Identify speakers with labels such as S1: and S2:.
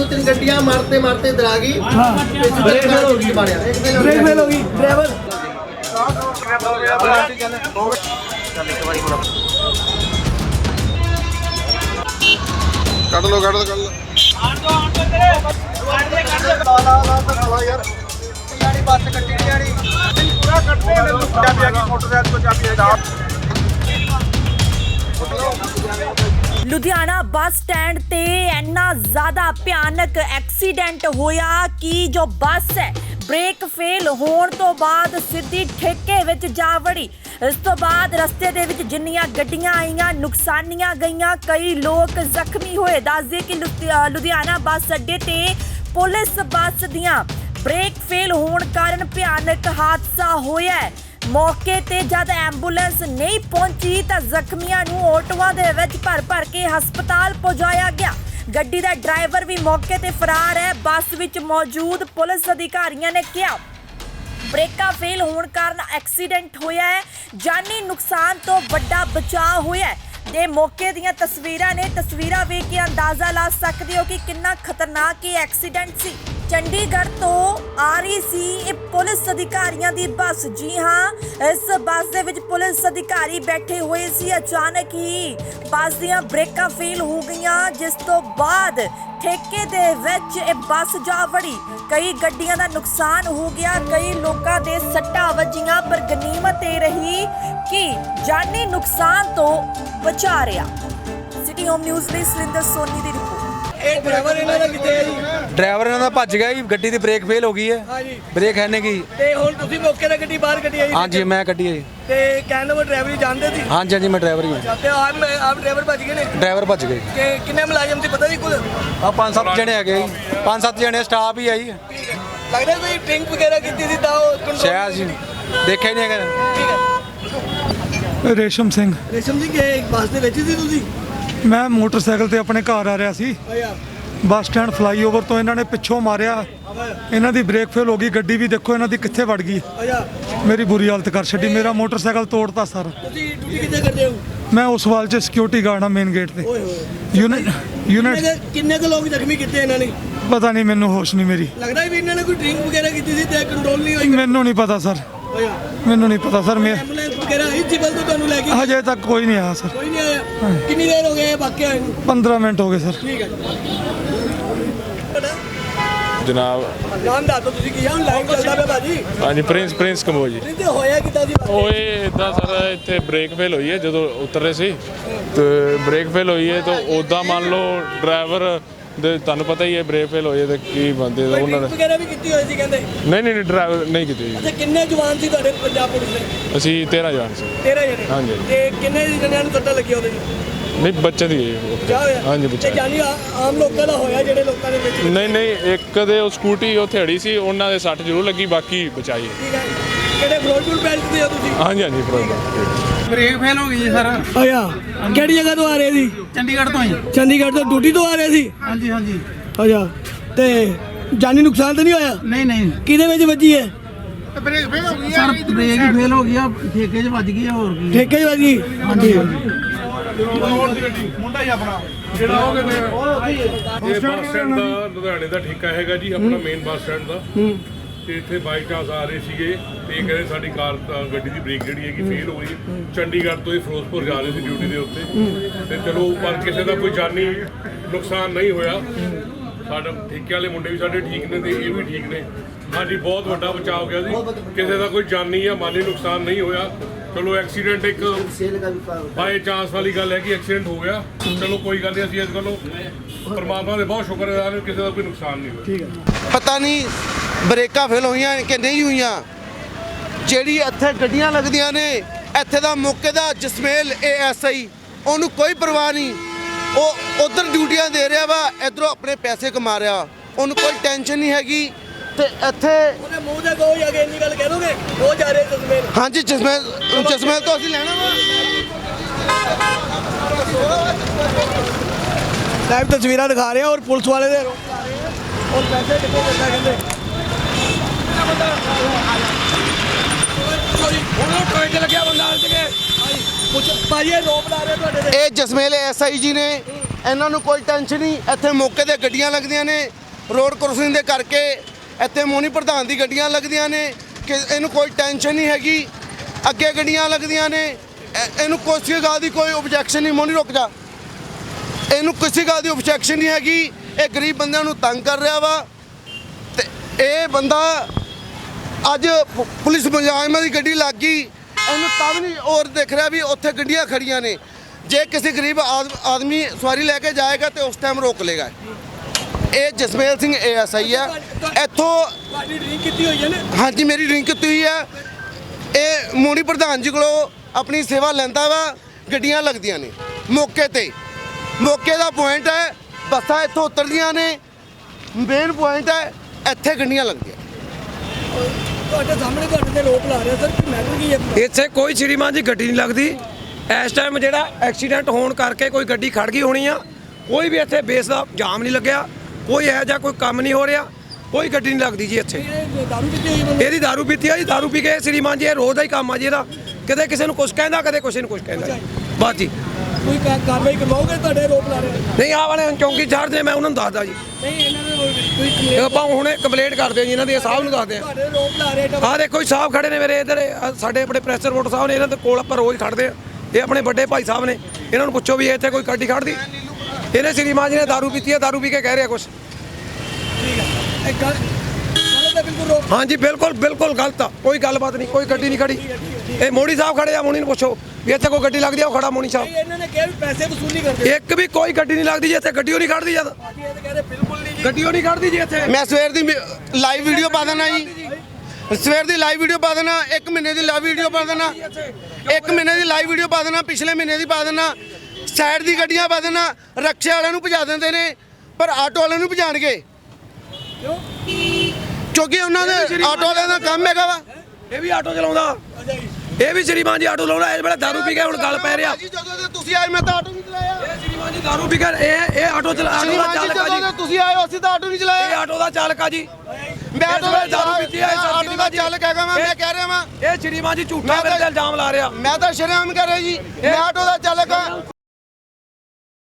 S1: ਦੋ ਤਿੰਨ ਗੱਡੀਆਂ ਮਾਰਤੇ ਮਾਰਤੇ ਇਧਰ ਆ ਗਈ। ਬ੍ਰੇਕ ਫੇਲ ਹੋ ਗਈ
S2: ਬ੍ਰੇਕ ਫੇਲ ਹੋ ਗਈ। ਡਰਾਈਵਰ
S3: ਕੱਢ ਲੋ ਕੱਢ ਲੋ ਕੱਢ ਲੋ ਆਣ ਦੋ ਆਣ ਦੋ ਤੇਰੇ ਕੱਢ ਲੈ ਕੱਢ ਲੈ ਲਾ ਲਾ ਲਾ ਯਾਰ ਯਾਰੀ ਬੱਸ ਕੱਟੀ ਨਹੀਂ ਜਾਣੀ। ਪੂਰਾ ਕੱਟਦੇ ਨੇ ਚਾਬੀ ਆ ਗਈ ਮੋਟਰਸਾਈਕਲ ਤੋਂ ਚਾਬੀ ਆ ਗਈ।
S4: ਲੁਧਿਆਣਾ ਬੱਸ ਸਟੈਂਡ ਤੇ ਇੰਨਾ ਜ਼ਿਆਦਾ ਭਿਆਨਕ ਐਕਸੀਡੈਂਟ ਹੋਇਆ ਕਿ ਜੋ ਬੱਸ ਹੈ, ਬ੍ਰੇਕ ਫੇਲ ਹੋਣ ਤੋਂ ਬਾਅਦ ਸਿੱਧੀ ਠੇਕੇ ਵਿੱਚ ਜਾ ਵੜੀ। ਇਸ ਤੋਂ ਬਾਅਦ ਰਸਤੇ ਦੇ ਵਿੱਚ ਜਿੰਨੀਆਂ ਗੱਡੀਆਂ ਆਈਆਂ, ਨੁਕਸਾਨੀਆਂ ਗਈਆਂ, ਕਈ ਲੋਕ ਜ਼ਖਮੀ ਹੋਏ। ਦੱਸਦੇ ਕਿ ਲੁਧਿ- ਲੁਧਿਆਣਾ ਬੱਸ ਅੱਡੇ ਤੇ ਪੁਲਿਸ ਬੱਸ ਦੀਆਂ ਬ੍ਰੇਕ ਫੇਲ ਹੋਣ ਕਾਰਨ ਭਿਆਨਕ ਹਾਦਸਾ ਹੋਇਆ ਮੌਕੇ ਤੇ ਜਦ ਐਂਬੂਲੈਂਸ ਨਹੀਂ ਪਹੁੰਚੀ ਤਾਂ ਜ਼ਖਮੀਆਂ ਨੂੰ ਆਟੋਆਂ ਦੇ ਵਿੱਚ ਭਰ ਭਰ ਕੇ ਹਸਪਤਾਲ ਪਹੁੰਚਾਇਆ ਗਿਆ। ਗੱਡੀ ਦਾ ਡਰਾਈਵਰ ਵੀ ਮੌਕੇ ਤੇ ਫਰਾਰ ਹੈ। ਬੱਸ ਵਿੱਚ ਮੌਜੂਦ ਪੁਲਿਸ ਅਧਿਕਾਰੀਆਂ ਨੇ ਕਿਹਾ, ਬ੍ਰੇਕਾਂ ਫੇਲ ਹੋਣ ਕਾਰਨ ਐਕਸੀਡੈਂਟ ਹੋਇਆ ਹੈ। ਜਾਨੀ ਨੁਕਸਾਨ ਤੋਂ ਵੱਡਾ ਬਚਾਅ ਹੋਇਆ ਹੈ। ਦੇ ਮੌਕੇ ਦੀਆਂ ਤਸਵੀਰਾਂ ਨੇ ਤਸਵੀਰਾਂ ਵੇਖ ਕੇ ਅੰਦਾਜ਼ਾ ਲਾ ਸਕਦੇ ਹੋ ਕਿ ਕਿੰਨਾ ਖਤਰਨਾਕ ਇਹ ਐਕਸੀਡੈਂਟ ਸੀ। ਚੰਡੀਗੜ੍ਹ ਤੋਂ ਆ ਰਹੀ ਸੀ ਇਹ ਪੁਲਿਸ ਅਧਿਕਾਰੀਆਂ ਦੀ ਬੱਸ। ਜੀ ਹਾਂ, ਇਸ ਬੱਸ ਦੇ ਵਿੱਚ ਪੁਲਿਸ ਅਧਿਕਾਰੀ ਬੈਠੇ ਹੋਏ ਸੀ। ਅਚਾਨਕ ਹੀ ਬੱਸ ਦੀਆਂ ਬ੍ਰੇਕਾਂ ਫੇਲ ਹੋ ਗਈਆਂ, ਜਿਸ ਤੋਂ ਬਾਅਦ ਠੇਕੇ ਦੇ ਵਿੱਚ ਇਹ ਬੱਸ ਜਾ ਵੜੀ। ਕਈ ਗੱਡੀਆਂ ਦਾ ਨੁਕਸਾਨ ਹੋ ਗਿਆ, ਕਈ ਲੋਕਾਂ ਦੇ ਸੱਟਾਂ ਵੱਜੀਆਂ, ਪਰ ਗਨੀਮਤ ਇਹ ਰਹੀ ਕਿ ਜਾਨੀ ਨੁਕਸਾਨ ਤੋਂ ਬਚਾ ਰਿਹਾ। ਸਿਟੀ ਹੋਮ ਨਿਊਜ਼ ਲਈ ਸੁਰਿੰਦਰ ਸੋਨੀ ਦੀ ਰਿਪੋਰਟ।
S2: ਇਹ ਡਰਾਈਵਰ ਇਹਨਾਂ ਦਾ ਕਿੱਥੇ ਹੈ ਜੀ?
S5: ਡਰਾਈਵਰ ਇਹਨਾਂ ਦਾ ਭੱਜ ਗਿਆ ਜੀ ਗੱਡੀ ਦੀ ਬ੍ਰੇਕ ਫੇਲ ਹੋ ਗਈ ਹੈ।
S2: ਹਾਂਜੀ।
S5: ਬ੍ਰੇਕ ਹੈ ਨਹੀਂ ਗਈ
S2: ਤੇ ਹੁਣ ਤੁਸੀਂ ਮੌਕੇ ਤੇ ਗੱਡੀ ਬਾਹਰ ਕੱਢੀ ਹੈ ਜੀ।
S5: ਹਾਂਜੀ ਮੈਂ ਕੱਢੀ ਹੈ ਜੀ।
S2: ਤੇ ਕਹਿਣ ਉਹ ਡਰਾਈਵਰ ਜਾਣਦੇ ਸੀ
S5: ਹਾਂਜੀ ਹਾਂਜੀ ਮੈਂ ਡਰਾਈਵਰ ਹੀ ਹਾਂ।
S2: ਤੇ ਆਪ ਆਪ ਡਰਾਈਵਰ ਭੱਜ ਗਏ ਨੇ?
S5: ਡਰਾਈਵਰ ਭੱਜ ਗਏ।
S2: ਕਿ ਕਿੰਨੇ ਮੁਲਾਜ਼ਮ ਸੀ ਪਤਾ ਨਹੀਂ ਕੁਝ
S5: ਆ ਪੰਜ ਸੱਤ ਜਣੇ ਹੈਗੇ ਜੀ। ਪੰਜ ਸੱਤ ਜਣੇ ਸਟਾਫ ਹੀ ਆਈ
S2: ਲੱਗਦਾ ਕੋਈ ਡਰਿੰਕ ਵਗੈਰਾ ਕੀਤੀ ਸੀ ਤਾਂ ਉਹ control
S5: ਸ਼ਾਇਦ ਜੀ। ਦੇਖਿਆ ਹੀ ਨਹੀਂ ਹੈਗਾ।
S2: ਠੀਕ ਹੈ।
S6: ਰੇਸ਼ਮ ਸਿੰਘ।
S2: ਰੇਸ਼ਮ ਜੀ ਕਿ ਬੱਸ ਦੇ ਵਿੱਚ ਸੀ ਤੁਸੀਂ?
S6: ਮੈਂ ਮੋਟਰਸਾਈਕਲ ਤੇ ਆਪਣੇ ਘਰ ਆ ਰਿਹਾ ਸੀ। ਬੱਸ ਸਟੈਂਡ ਫਲਾਈਓਵਰ ਤੋਂ ਇਹਨਾਂ ਨੇ ਪਿੱਛੋਂ ਮਾਰਿਆ। ਇਹਨਾਂ ਦੀ ਬ੍ਰੇਕ ਫੇਲ ਹੋ ਗਈ ਗੱਡੀ ਵੀ ਦੇਖੋ ਇਹਨਾਂ ਦੀ ਕਿੱਥੇ ਵੜ ਗਈ। ਮੇਰੀ ਬੁਰੀ ਹਾਲਤ ਕਰ ਛੱਡੀ ਮੇਰਾ ਮੋਟਰਸਾਈਕਲ ਤੋੜਤਾ ਸਰ।
S2: ਤੁਸੀਂ ਡਿਊਟੀ ਕਿੱਥੇ ਕਰਦੇ ਹੋ?
S6: ਮੈਂ ਉਸ ਵਾਲ 'ਚ ਸਿਕਿਉਰਿਟੀ ਗਾਰਡ ਆ ਮੇਨ ਗੇਟ ਤੇ। ਯੂਨਿਟ
S2: ਕਿੰਨੇ
S6: ਯੂਨਿਟ
S2: ਕੁ- ਕਿੰਨੇ ਕੁ ਲੋਕ ਜ਼ਖਮੀ ਕੀਤੇ ਇਹਨਾਂ ਨੇ?
S6: ਪਤਾ ਨਹੀਂ ਮੈਨੂੰ ਹੋਸ਼ ਨਹੀਂ ਮੇਰੀ।
S2: ਲੱਗਦਾ ਵੀ ਇਹਨਾਂ ਨੇ ਕੋਈ ਡਰਿੰਕ ਵਗੈਰਾ ਕੀਤੀ ਸੀ ਤੇ ਕੰਟਰੋਲ ਨਹੀਂ ਹੋਈ।
S6: ਮੈਨੂੰ ਨਹੀਂ ਪਤਾ ਸਰ। ਮੈਨੂੰ ਨਹੀਂ ਪਤਾ ਸਰ ਮੈਂ
S2: ਐਂਬੂਲੈਂਸ ਵਗੈਰਾ ਆਈ ਸਿਵਲ ਤੋਂ ਤੁਹਾਨੂੰ ਲੈ ਕੇ?
S6: ਹਜੇ ਤੱਕ ਕੋਈ ਨਹੀਂ ਆਇਆ ਸਰ।
S2: ਕੋਈ ਨਹੀਂ ਆਇਆ? ਕਿੰਨੀ ਦੇਰ ਹੋ ਗਈ ਬਾਕੀ ਆਏ ਨੂੰ
S6: 15 ਮਿੰਟ ਹੋ ਗਏ ਸਰ।
S2: ਠੀਕ ਹੈ ਜੀ।
S7: ਜਨਾਬ।
S2: ਨਾਮ ਦੱਸ ਦਿਓ ਤੁਸੀਂ ਕੀ ਆ ਲਾਈਵ ਚੱਲਦਾ ਪਿਆ ਭਾਜੀ?
S7: ਹਾਂਜੀ ਪ੍ਰਿੰਸ ਪ੍ਰਿੰਸ ਕੰਬੋਜ
S2: ਨਹੀਂ ਤੇ ਹੋਇਆ ਕਿੱਦਾਂ ਬਾਤ?
S7: ਓਏ ਇਦਾਂ ਸਰ ਇੱਥੇ ਬ੍ਰੇਕ ਫੇਲ ਹੋਈ ਹੈ ਜਦੋਂ ਉਤਰੇ ਸੀ। ਤੇ ਬ੍ਰੇਕ ਫੇਲ ਹੋਈ ਹੈ ਤਾਂ ਉਦਾਂ ਮੰਨ ਲਓ ਡਰਾਈਵਰ ਦੇ ਤੁਹਾਨੂੰ ਪਤਾ ਹੀ ਹੈ ਬ੍ਰੇਕ ਫੇਲ ਹੋਈ ਹੈ ਤੇ ਕੀ ਬੰਦੇ
S2: ਕੋਈ
S7: ਉਹਨਾਂ ਨੇ
S2: ਵਗੈਰਾ ਵੀ ਕੀਤੀ ਹੋਈ ਸੀ ਕਹਿੰਦੇ?
S7: ਨਹੀਂ ਨਹੀਂ ਨਹੀਂ ਡਰਾਈਵਰ ਨਹੀਂ ਕੀਤੀ ਜੀ
S2: ਅੱਛਾ ਕਿੰਨੇ ਜਵਾਨ ਸੀ ਤੁਹਾਡੇ ਪੰਜਾਬ ਪੁਲਿਸ ਦੇ?
S7: ਅਸੀਂ 13 ਜਾਣ ਸੀ।
S2: 13 ਜਣੇ?
S7: ਹਾਂਜੀ।
S2: ਤੇ ਕਿੰਨੇ ਜਣਿਆਂ ਨੂੰ ਸੱਟਾਂ ਲੱਗੀਆਂ ਉਹਦੇ ਚ
S7: ਨਹੀਂ ਬੱਚੇ ਦੀ ਹੈ ਜੀ।
S2: ਕਿਆ ਹੋਇਆ?
S7: ਹਾਂਜੀ
S2: ਤੇ
S7: ਬੱਚੇ
S2: ਜਾਨੀ ਆ- ਆਮ ਲੋਕਾਂ ਦਾ ਹੋਇਆ ਜਿਹੜੇ ਲੋਕਾਂ ਦੇ ਵਿੱਚ?
S7: ਨਹੀਂ ਨਹੀਂ ਇੱਕ ਦੇ ਉਹ ਸਕੂਟੀ ਉੱਥੇ ਅੜੀ ਸੀ ਉਹਨਾਂ ਦੇ ਸੱਟ ਜ਼ਰੂਰ ਲੱਗੀ ਬਾਕੀ ਬਚਾਈ। ਹੈ।
S2: ਠੀਕ ਹੈ। ਕਿਹੜੇ ਫਿਰੋਜ਼ਪੁਰ ਬੈਲਟ ਦੇ ਹੋ ਤੁਸੀਂ?
S7: ਹਾਂਜੀ ਹਾਂਜੀ ਬਰੋਬਰ
S8: ਬ੍ਰੇਕ ਫੇਲ ਹੋ ਗਈ ਜੀ ਸਰ।
S2: ਆਇਆ ਕਿਹੜੀ ਜਗ੍ਹਾ ਤੋਂ ਆ ਰਹੇ ਸੀ?
S8: ਚੰਡੀਗੜ੍ਹ ਤੋਂ ਹੀ
S2: ਚੰਡੀਗੜ੍ਹ ਤੋਂ ਡਿਊਟੀ ਤੋਂ ਆ ਰਹੇ ਸੀ?
S8: ਹਾਂਜੀ ਹਾਂਜੀ।
S2: ਆਇਆ ਤੇ ਜਾਨੀ ਨੁਕਸਾਨ ਤਾਂ ਨਹੀਂ ਹੋਇਆ?
S8: ਨਹੀਂ ਨਹੀਂ।
S2: ਕਿਹਦੇ ਵਿੱਚ ਵੱਜੀ ਹੈ
S8: ਸਰ ਬ੍ਰੇਕ ਹੀ ਫੇਲ ਹੋ ਗਿਆ ਠੇਕੇ 'ਚ ਵੱਜ ਗਈ ਹੈ ਹੋਰ ਕੀ।
S2: ਠੇਕੇ 'ਚ ਵੱਜੀ
S8: ਹਾਂਜੀ।
S9: ਇਹ ਬੱਸ ਸਟੈਂਡ ਦਾ ਲੁਧਿਆਣੇ ਦਾ ਠੇਕਾ ਹੈਗਾ ਜੀ ਆਪਣਾ ਮੇਨ ਬੱਸ ਸਟੈਂਡ ਦਾ। ਤੇ ਇੱਥੇ ਬਾਈ ਚਾਂਸ ਆ ਰਹੇ ਸੀਗੇ ਤੇ ਇਹ ਕਹਿੰਦੇ ਸਾਡੀ ਕਾਰ ਤਾਂ ਗੱਡੀ ਦੀ ਬ੍ਰੇਕ ਜਿਹੜੀ ਹੈਗੀ ਫੇਲ ਹੋ ਗਈ। ਚੰਡੀਗੜ੍ਹ ਤੋਂ ਇਹ ਫਿਰੋਜ਼ਪੁਰ ਜਾ ਰਹੇ ਸੀ ਡਿਊਟੀ ਦੇ ਉੱਤੇ। ਤੇ ਚਲੋ ਪਰ ਕਿਸੇ ਦਾ ਕੋਈ ਜਾਨੀ ਨੁਕਸਾਨ ਨਹੀਂ ਹੋਇਆ। ਸਾਡਾ ਠੇਕੇ ਵਾਲੇ ਮੁੰਡੇ ਵੀ ਸਾਡੇ ਠੀਕ ਨੇ ਤੇ ਇਹ ਵੀ ਠੀਕ ਨੇ। ਹਾਂਜੀ ਬਹੁਤ ਵੱਡਾ ਬਚਾਅ ਹੋ ਗਿਆ ਜੀ। ਕਿਸੇ ਦਾ ਕੋਈ ਜਾਨੀ ਜਾਂ ਮਾਲੀ ਨੁਕਸਾਨ ਨਹੀਂ ਹੋਇਆ। ਚਲੋ ਐਕਸੀਡੈਂਟ ਇੱਕ ਬਾਈ ਚਾਂਸ ਵਾਲੀ ਗੱਲ ਹੈ ਕਿ ਐਕਸੀਡੈਂਟ ਹੋ ਗਿਆ। ਚਲੋ ਕੋਈ ਗੱਲ ਨਹੀਂ ਅਸੀਂ ਇਸ ਗੱਲੋਂ ਪਰਮਾਤਮਾ ਦੇ ਬਹੁਤ ਸ਼ੁਕਰਗੁਜ਼ਾਰ ਹਾਂ ਕਿ ਕਿਸੇ ਦਾ ਕੋਈ ਨੁਕਸਾਨ ਨਹੀਂ ਹੋਇਆ।
S1: ਪਤਾ ਨਹੀਂ ਬ੍ਰੇਕਾਂ ਫੇਲ ਹੋਈਆਂ ਕਿ ਨਹੀਂ ਹੋਈਆਂ? ਜਿਹੜੀ ਇੱਥੇ ਗੱਡੀਆਂ ਲੱਗਦੀਆਂ ਨੇ ਇੱਥੇ ਦਾ ਮੌਕੇ ਦਾ ਜਸਮੇਲ ਏਐਸਆਈ ਉਹਨੂੰ ਕੋਈ ਪਰਵਾਹ ਨਹੀਂ। ਉਹ ਉਧਰ ਡਿਊਟੀਆਂ ਦੇ ਰਿਹਾ ਵਾ ਇਧਰੋਂ ਆਪਣੇ ਪੈਸੇ ਕਮਾ ਰਿਹਾ। ਉਹਨੂੰ ਕੋਈ ਟੈਨਸ਼ਨ ਨਹੀਂ ਹੈਗੀ। ਤੇ ਇੱਥੇ
S2: ਉਹਦੇ ਮੂੰਹ ਦੇ ਕੋਲ ਜਾ ਕੇ ਇੰਨੀ ਗੱਲ ਕਹਿ ਦੋਗੇ ਉਹ ਜਾ ਰਹੇ ਜਸਮੇਲ।
S1: ਹਾਂਜੀ ਜਸਮੇਲ ਜਸਮੇਲ ਤੋਂ ਅਸੀਂ ਲੈਣਾ ਵਾ।
S2: ਲਾਈਵ ਤਸਵੀਰਾਂ ਦਿਖਾ ਰਹੇ ਆ ਔਰ ਪੁਲਿਸ ਵਾਲੇ ਦੇ ਆਰੋਪ ਲਾ ਰਹੇ ਆ। ਔਰ ਪੈਸੇ ਕਿੱਥੋਂ ਦਿੰਦਾ ਕਹਿੰਦੇ? ਉਹਨੂੰ ਟੋਏ ਤੇ ਲੱਗਿਆ ਬੰਦਾ ਅੱਜ ਕੇ। ਪੁੱਛ ਭਾਜੀ ਇਹ ਰੋਪ ਲਾ ਰਹੇ ਤੁਹਾਡੇ ਤੇ।
S1: ਇਹ ਜਸਮੇਲ ਐਸਆਈ ਜੀ ਨੇ। ਇਹਨਾਂ ਨੂੰ ਕੋਈ ਟੈਨਸ਼ਨ ਨਹੀਂ। ਇੱਥੇ ਮੌਕੇ ਤੇ ਗੱਡੀਆਂ ਲੱਗਦੀਆਂ ਨੇ। ਰੋਡ ਕ੍ਰੋਸਿੰਗ ਦੇ ਕਰਕੇ ਇੱਥੇ ਮੋਨੀ ਪ੍ਰਧਾਨ ਦੀ ਗੱਡੀਆਂ ਲੱਗਦੀਆਂ ਨੇ। ਕਿ ਇਹਨੂੰ ਕੋਈ ਟੈਨਸ਼ਨ ਨਹੀਂ ਹੈਗੀ। ਅੱਗੇ ਗੱਡੀਆਂ ਲੱਗਦੀਆਂ ਨੇ। ਇਹ- ਇਹਨੂੰ ਕੋਈ ਗੱਲ ਦੀ ਕੋਈ ਆਬਜੈਕਸ਼ਨ ਨਹੀਂ। ਮੋਨੀ ਰੁਕ ਜਾ। ਇਹਨੂੰ ਕਿਸੇ ਗੱਲ ਦੀ ਆਬਜੈਕਸ਼ਨ ਨਹੀਂ ਹੈਗੀ। ਇਹ ਗਰੀਬ ਬੰਦਿਆਂ ਨੂੰ ਤੰਗ ਕਰ ਰਿਹਾ ਵਾ। ਤੇ ਇਹ ਬੰਦਾ ਅੱਜ ਪੁਲਿਸ ਮੁਲਾਜ਼ਮਾਂ ਦੀ ਗੱਡੀ ਲੱਗ ਗਈ। ਇਹਨੂੰ ਤਾਂ ਵੀ ਨਹੀਂ ਔਰ ਦੇਖ ਰਿਹਾ ਵੀ ਉੱਥੇ ਗੱਡੀਆਂ ਖੜੀਆਂ ਨੇ। ਜੇ ਕਿਸੇ ਗਰੀਬ ਆਦ- ਆਦਮੀ ਸਵਾਰੀ ਲੈ ਕੇ ਜਾਏਗਾ ਤੇ ਉਸ ਟਾਈਮ ਰੋਕ ਲੇਗਾ ਇਹ ਜਸਮੇਲ ਸਿੰਘ ਏਐਸਆਈ ਆ। ਇੱਥੋਂ
S2: ਤੁਹਾਡੀ ਡਰਿੰਕ ਕੀਤੀ ਹੋਈ ਹੈ ਨਾ?
S1: ਹਾਂਜੀ ਮੇਰੀ ਡਰਿੰਕ ਕੀਤੀ ਹੋਈ ਹੈ ਇਹ ਮੋਣੀ ਪ੍ਰਧਾਨ ਜੀ ਕੋਲੋਂ ਆਪਣੀ ਸੇਵਾ ਲੈਂਦਾ ਵਾ। ਗੱਡੀਆਂ ਲੱਗਦੀਆਂ ਨੇ ਮੌਕੇ ਤੇ। ਮੌਕੇ ਦਾ ਪੁਆਇੰਟ ਹੈ ਬੱਸਾਂ ਇੱਥੋਂ ਉਤਰਦੀਆਂ ਨੇ। ਮੇਨ ਪੁਆਇੰਟ ਹੈ ਇੱਥੇ ਗੱਡੀਆਂ ਲੱਗਦੀਆਂ।
S2: ਤੁਹਾਡੇ ਸਾਹਮਣੇ ਤੁਹਾਡੇ ਤੇ ਰੋਪ ਲਾ ਰਿਹਾ ਸਰ ਕੀ ਮੈਟਰ ਕੀ ਹੈ
S10: ਇੱਥੇ ਕੋਈ ਸ਼੍ਰੀਮਾਨ ਜੀ ਗੱਡੀ ਨਹੀਂ ਲੱਗਦੀ ਇਸ ਟਾਈਮ ਜਿਹੜਾ ਐਕਸੀਡੈਂਟ ਹੋਣ ਕਰਕੇ ਕੋਈ ਗੱਡੀ ਖੜ ਗਈ ਹੋਣੀ ਆ ਕੋਈ ਵੀ ਇੱਥੇ ਬੇਸ ਦਾ ਜਾਮ ਨਹੀਂ ਲੱਗਿਆ ਕੋਈ ਇਹੋ ਜਿਹਾ ਕੋਈ ਕੰਮ ਨਹੀਂ ਹੋ ਰਿਹਾ ਕੋਈ ਗੱਡੀ ਨਹੀਂ ਲੱਗਦੀ ਜੀ ਇੱਥੇ
S2: ਇਹ ਦਾਰੂ ਪੀਤੀ ਹੋਈ ਬੰਦੇ
S10: ਇਹਦੀ दारू ਪੀਤੀ ਆ ਜੀ दारू ਪੀ ਕੇ ਸ਼੍ਰੀਮਾਨ ਜੀ ਇਹ ਰੋਜ਼ ਦਾ ਹੀ ਕੰਮ ਆ ਜੀ ਇਹਦਾ ਕਦੇ ਕਿਸੇ ਨੂੰ ਕੁਝ ਕਹਿੰਦਾ ਕਦੇ ਕਿਸੇ ਨੂੰ ਕੁਝ ਕਹਿੰਦਾ ਜੀ। ਬਸ ਜੀ
S2: ਕੋਈ ਕਾਰਵਾਈ ਕਰਵਾਓਗੇ ਤੁਹਾਡੇ ਆਰੋਪ ਲਾ ਰਹੇ
S10: ਨਹੀਂ ਆ ਵਾਲੇ ਚੌਂਕੀ ਚੜਦੇ ਮੈਂ ਉਹਨਾਂ ਨੂੰ ਦੱਸਦਾ ਜੀ।
S2: ਨਹੀਂ ਇਹਨਾਂ ਦੇ
S10: ਹੁਣੇ ਕੰਪਲੇਂਟ ਕਰਦੇ ਜੀ ਇਹਨਾਂ ਦੇ ਸਾਹਿਬ ਨੂੰ ਦੱਸਦੇ ਆ।
S2: ਤੁਹਾਡੇ ਆਰੋਪ ਲਾ ਰਹੇ ਤਾਂ
S10: ਦੇਖੋ ਜੀ ਸਾਹਿਬ ਖੜੇ ਨੇ ਮੇਰੇ ਇੱਧਰ ਸਾਡੇ ਆਪਣੇ ਪ੍ਰੈਸਰ ਮੋਟਰ ਸਾਹਿਬ ਨੇ ਇਹਨਾਂ ਦੇ ਕੋਲ ਆਪਾਂ ਰੋਜ਼ ਖੜਦੇ ਆ। ਇਹ ਆਪਣੇ ਵੱਡੇ ਭਾਈ ਸਾਹਿਬ ਨੇ ਇਹਨਾਂ ਨੂੰ ਪੁੱਛੋ ਵੀ ਇੱਥੇ ਕੋਈ ਗੱਡੀ ਖੜਦੀ? ਇਹਨੇ ਸ੍ਰੀਮਾਨ ਜੀ ਨੇ ਦਾਰੂ ਪੀਤੀ ਆ ਦਾਰੂ ਪੀ ਕੇ ਕਹਿ ਰਿਹਾ ਕੁਛ। ਹਾਂਜੀ ਬਿਲਕੁਲ ਬਿਲਕੁਲ ਗਲਤ ਆ। ਕੋਈ ਗੱਲਬਾਤ ਨਹੀਂ ਕੋਈ ਗੱਡੀ ਨਹੀਂ ਖੜੀ। ਇਹ ਮੋੜੀ ਸਾਹਿਬ ਖੜੇ ਆ ਮੋੜੀ ਨੂੰ ਪੁੱਛੋ। ਵੀ ਇੱਥੇ ਕੋਈ ਗੱਡੀ ਲੱਗਦੀ ਆ ਉਹ ਖੜਾ ਮੋਣੀ ਸਾਹਿਬ।
S2: ਇਹਨਾਂ ਨੇ ਕਿਹਾ ਵੀ ਪੈਸੇ ਵਸੂਲੀ ਕਰਦੇ
S10: ਇੱਕ ਵੀ ਕੋਈ ਗੱਡੀ ਨਹੀਂ ਲੱਗਦੀ ਜੀ ਇੱਥੇ ਗੱਡੀ ਓ ਨਹੀਂ ਖੜਦੀ ਜਦ।
S2: ਬਾਕੀ ਇਹ ਤਾਂ ਕਹਿੰਦੇ ਬਿਲਕੁਲ ਨਹੀਂ ਜੀ।
S10: ਖੜਦੀ ਜੀ ਇੱਥੇ।
S1: ਮੈਂ ਸਵੇਰ ਦੀ ਲਾਈਵ ਵੀਡੀਓ ਪਾ ਦੇਣਾ ਜੀ। ਸਵੇਰ ਦੀ ਲਾਈਵ ਵੀਡੀਓ ਪਾ ਦੇਣਾ ਇੱਕ ਮਹੀਨੇ ਦੀ ਲਾਈਵ ਵੀਡੀਓ ਪਾ ਦੇਣਾ ਇੱਕ ਮਹੀਨੇ ਦੀ ਲਾਈਵ ਵੀਡੀਓ ਪਾ ਦੇਣਾ ਪਿਛਲੇ ਮਹੀਨੇ ਦੀ ਪਾ ਦੇਣਾ ਸਾਈਡ ਦੀ ਗੱਡੀਆਂ ਪਾ ਦੇਣਾ ਰਕਸ਼ੇ ਵਾਲਿਆਂ ਨੂੰ ਭਜਾ ਦਿੰਦੇ ਨੇ ਪਰ ਆਟੋ ਵਾਲਿਆਂ ਨੂੰ ਭਜਾਣਗੇ। ਕਿਉਂਕਿ ਉਹਨਾਂ ਦੇ ਆਟੋ ਵਾਲਿਆਂ ਦਾ ਕੰਮ ਹੈਗਾ ਵਾ।
S10: ਇਹ ਵੀ ਆਟੋ ਚਲਾਉਂਦਾ। ਇਹ ਵੀ ਸ਼੍ਰੀਮਾਨ ਜੀ ਆਟੋ ਲਾਉਣਾ ਇਸ ਵੇਲੇ ਦਾਰੂ ਪੀ ਕੇ ਹੁਣ ਗੱਲ ਪੈ ਰਿਹਾ।
S1: ਜੀ ਜਦੋਂ ਤੁਸੀਂ ਆਏ ਮੈਂ ਤਾਂ ਆਟੋ ਨਹੀਂ ਚਲਾਇਆ।
S10: ਇਹ ਸ਼੍ਰੀਮਾਨ ਜੀ ਦਾਰੂ ਪੀ ਕੇ ਇਹ ਆਟੋ
S1: ਅਸੀਂ ਤਾਂ ਆਟੋ ਚਲਾਇਆ।
S10: ਆਟੋ ਦਾ ਚਾਲਕ ਆ ਜੀ।
S1: ਮੈਂ ਆਟੋ ਕਹਿ ਰਿਹਾ
S10: ਇਹ ਸ਼੍ਰੀਮਾਨ ਜੀ ਝੂਠਾ ਲਾ ਰਿਹਾ।
S1: ਮੈਂ ਤਾਂ ਸ਼ਰਮ ਕਰ ਰਿਹਾ ਜੀ। ਮੈਂ ਆਟੋ ਦਾ ਚਾਲਕ ਆ।